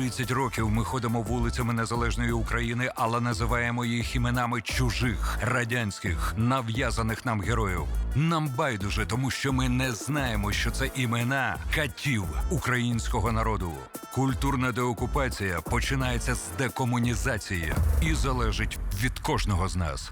30 років ми ходимо вулицями незалежної України, але називаємо їх іменами чужих радянських нав'язаних нам героїв. Нам байдуже, тому що ми не знаємо, що це імена катів українського народу. Культурна деокупація починається з декомунізації і залежить від кожного з нас.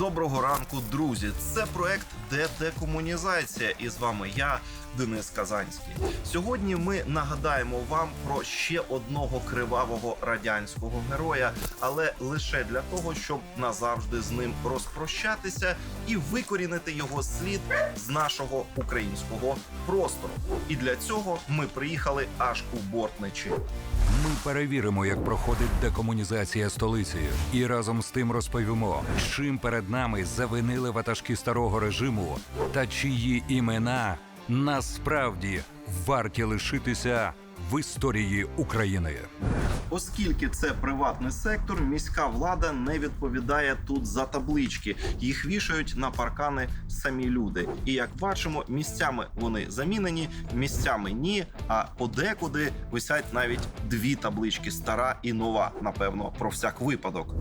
Доброго ранку, друзі! Це проект Де декомунізація. І з вами я, Денис Казанський. Сьогодні ми нагадаємо вам про ще одного кривавого радянського героя, але лише для того, щоб назавжди з ним розпрощатися і викорінити його слід з нашого українського простору. І для цього ми приїхали аж у Бортничі. Перевіримо, як проходить декомунізація столиці, і разом з тим розповімо, чим перед нами завинили ватажки старого режиму та чиї імена насправді варті лишитися в історії України. Оскільки це приватний сектор, міська влада не відповідає тут за таблички. Їх вішають на паркани самі люди. І як бачимо, місцями вони замінені, місцями ні. А подекуди висять навіть дві таблички стара і нова. Напевно, про всяк випадок.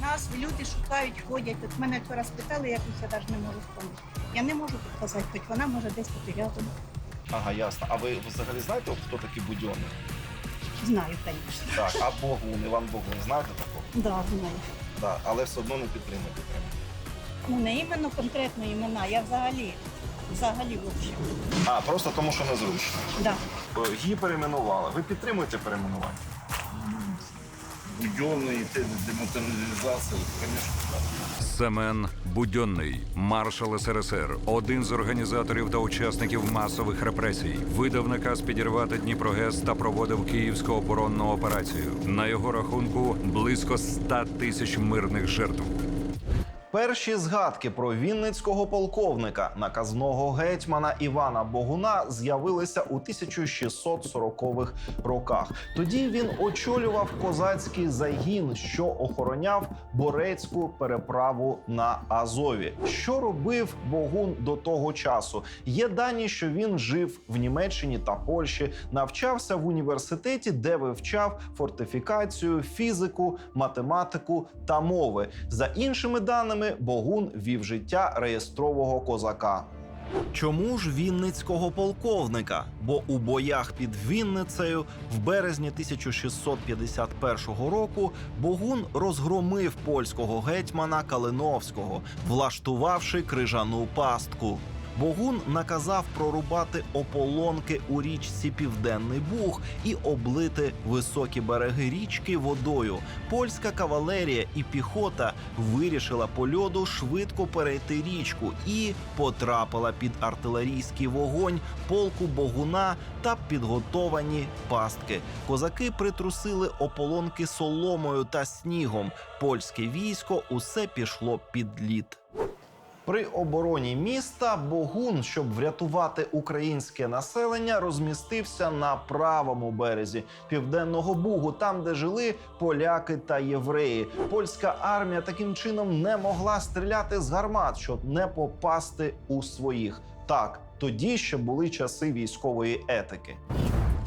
Нас люди шукають, ходять. От мене вчора спитали, я навіть не можу спомнити. Я не можу підказати, хоч вона може десь тут рядом. Ага, ясно. А ви взагалі знаєте, хто такий будьонний? Знаю, звісно. Так, а Богун, Іван Богун, знаєте такого? Да, знаю. Так, але все одно не підтримуєте. Ну не іменно конкретно імена, я взагалі, взагалі в общем. А, просто тому, що незручно. Да. Її перейменували. Ви підтримуєте перейменування? Буденный, дематериализация, конечно, да. Семен Будьонний, маршал СРСР, один з організаторів та учасників масових репресій, видав наказ підірвати Дніпрогес та проводив київську оборонну операцію. На його рахунку близько 100 тисяч мирних жертв. Перші згадки про вінницького полковника, наказного гетьмана Івана Богуна з'явилися у 1640-х роках. Тоді він очолював козацький загін, що охороняв Борецьку переправу на Азові. Що робив Богун до того часу? Є дані, що він жив в Німеччині та Польщі, навчався в університеті, де вивчав фортифікацію, фізику, математику та мови. За іншими даними, Богун вів життя реєстрового козака. Чому ж вінницького полковника? Бо у боях під Вінницею в березні 1651 року Богун розгромив польського гетьмана Калиновського, влаштувавши крижану пастку. Богун наказав прорубати ополонки у річці Південний Буг і облити високі береги річки водою. Польська кавалерія і піхота вирішила по льоду швидко перейти річку і потрапила під артилерійський вогонь полку Богуна та підготовані пастки. Козаки притрусили ополонки соломою та снігом. Польське військо усе пішло під лід. При обороні міста Богун, щоб врятувати українське населення, розмістився на правому березі південного Бугу, там де жили поляки та євреї. Польська армія таким чином не могла стріляти з гармат, щоб не попасти у своїх. Так, тоді ще були часи військової етики.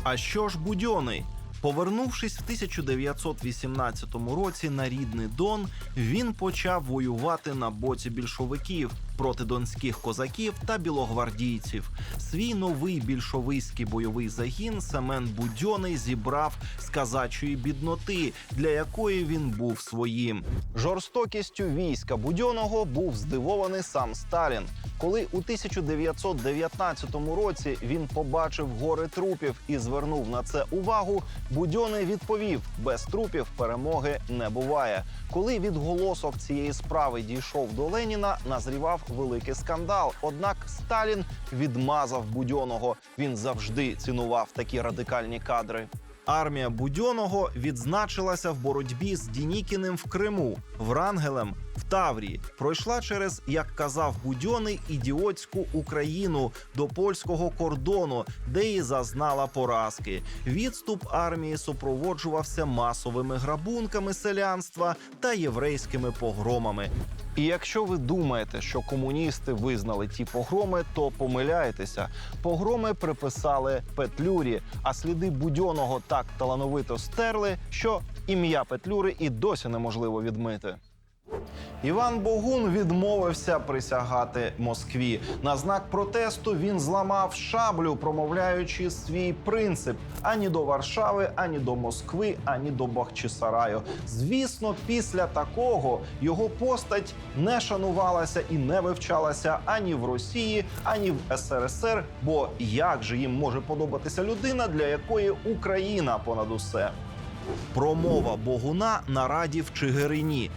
А що ж Будьоний? Повернувшись в 1918 році на рідний Дон, він почав воювати на боці більшовиків проти донських козаків та білогвардійців. Свій новий більшовицький бойовий загін Семен Будьоний зібрав з казачої бідноти, для якої він був своїм. Жорстокістю війська Будьоного був здивований сам Сталін. Коли у 1919 році він побачив гори трупів і звернув на це увагу, Будьоний відповів: без трупів перемоги не буває. Коли відголосок цієї справи дійшов до Леніна, назрівав великий скандал. Однак Сталін відмазав Будьоного. Він завжди цінував такі радикальні кадри. Армія Будьоного відзначилася в боротьбі з Дінікіним в Криму, Врангелем в Таврії. Пройшла через, як казав Будьоний, ідіотську Україну до польського кордону, де і зазнала поразки. Відступ армії супроводжувався масовими грабунками селянства та єврейськими погромами. І якщо ви думаєте, що комуністи визнали ті погроми, то помиляєтеся. Погроми приписали Петлюрі, а сліди Будьоного так талановито стерли, що ім'я Петлюри і досі неможливо відмити. Іван Богун відмовився присягати Москві. На знак протесту він зламав шаблю, промовляючи свій принцип ані до Варшави, ані до Москви, ані до Бахчисараю. Звісно, після такого його постать не шанувалася і не вивчалася ані в Росії, ані в СРСР. Бо як же їм може подобатися людина, для якої Україна понад усе? Промова Богуна на раді в Чигирині.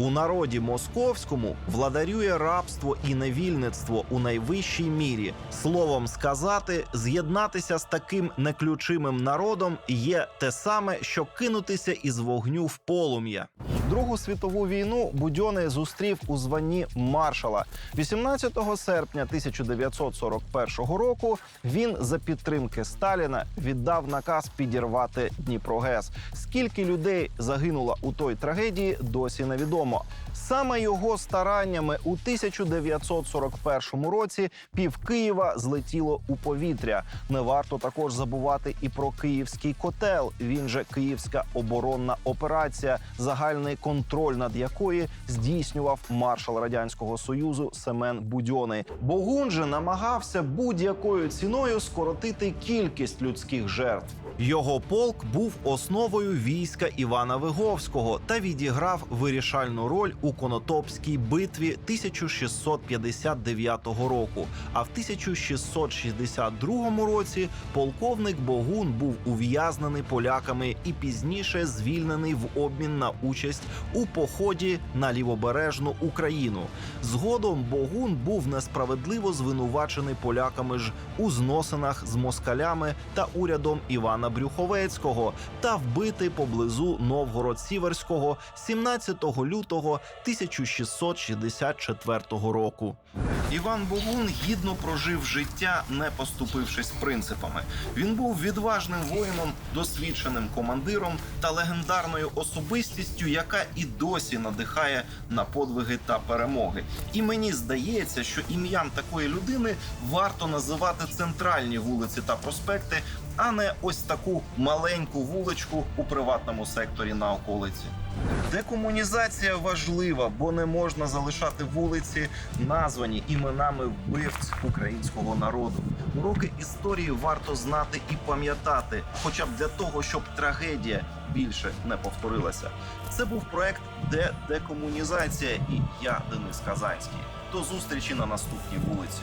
У народі московському владарює рабство і невільництво у найвищій мірі. Словом сказати, з'єднатися з таким неключимим народом є те саме, що кинутися із вогню в полум'я. Другу світову війну Будьоний зустрів у званні маршала. 18 серпня 1941 року він за підтримки Сталіна віддав наказ підірвати Дніпрогес. Скільки людей загинуло у той трагедії, досі невідомо. Саме його стараннями у 1941 році пів Києва злетіло у повітря. Не варто також забувати і про київський котел. Він же Київська оборонна операція, загальний контроль над якої здійснював маршал радянського союзу Семен Будьоний. Богун же намагався будь-якою ціною скоротити кількість людських жертв. Його полк був основою війська Івана Виговського та відіграв вирішальну роль у Конотопській битві 1659 року. А в 1662 році полковник Богун був ув'язнений поляками і пізніше звільнений в обмін на участь у поході на лівобережну Україну. Згодом Богун був несправедливо звинувачений поляками ж у зносинах з москалями та урядом Івана Брюховецького та вбитий поблизу Новгород-Сіверського 17 лютого 1664 року. Іван Богун гідно прожив життя, не поступившись принципами. Він був відважним воїном, досвідченим командиром та легендарною особистістю, і досі надихає на подвиги та перемоги. І мені здається, що ім'ям такої людини варто називати центральні вулиці та проспекти, а не ось таку маленьку вуличку у приватному секторі на околиці. Декомунізація важлива, бо не можна залишати вулиці, названі іменами вбивць українського народу. Уроки історії варто знати і пам'ятати, хоча б для того, щоб трагедія більше не повторилася. Це був проект Де декомунізація і я Денис Казанський. До зустрічі на наступній вулиці.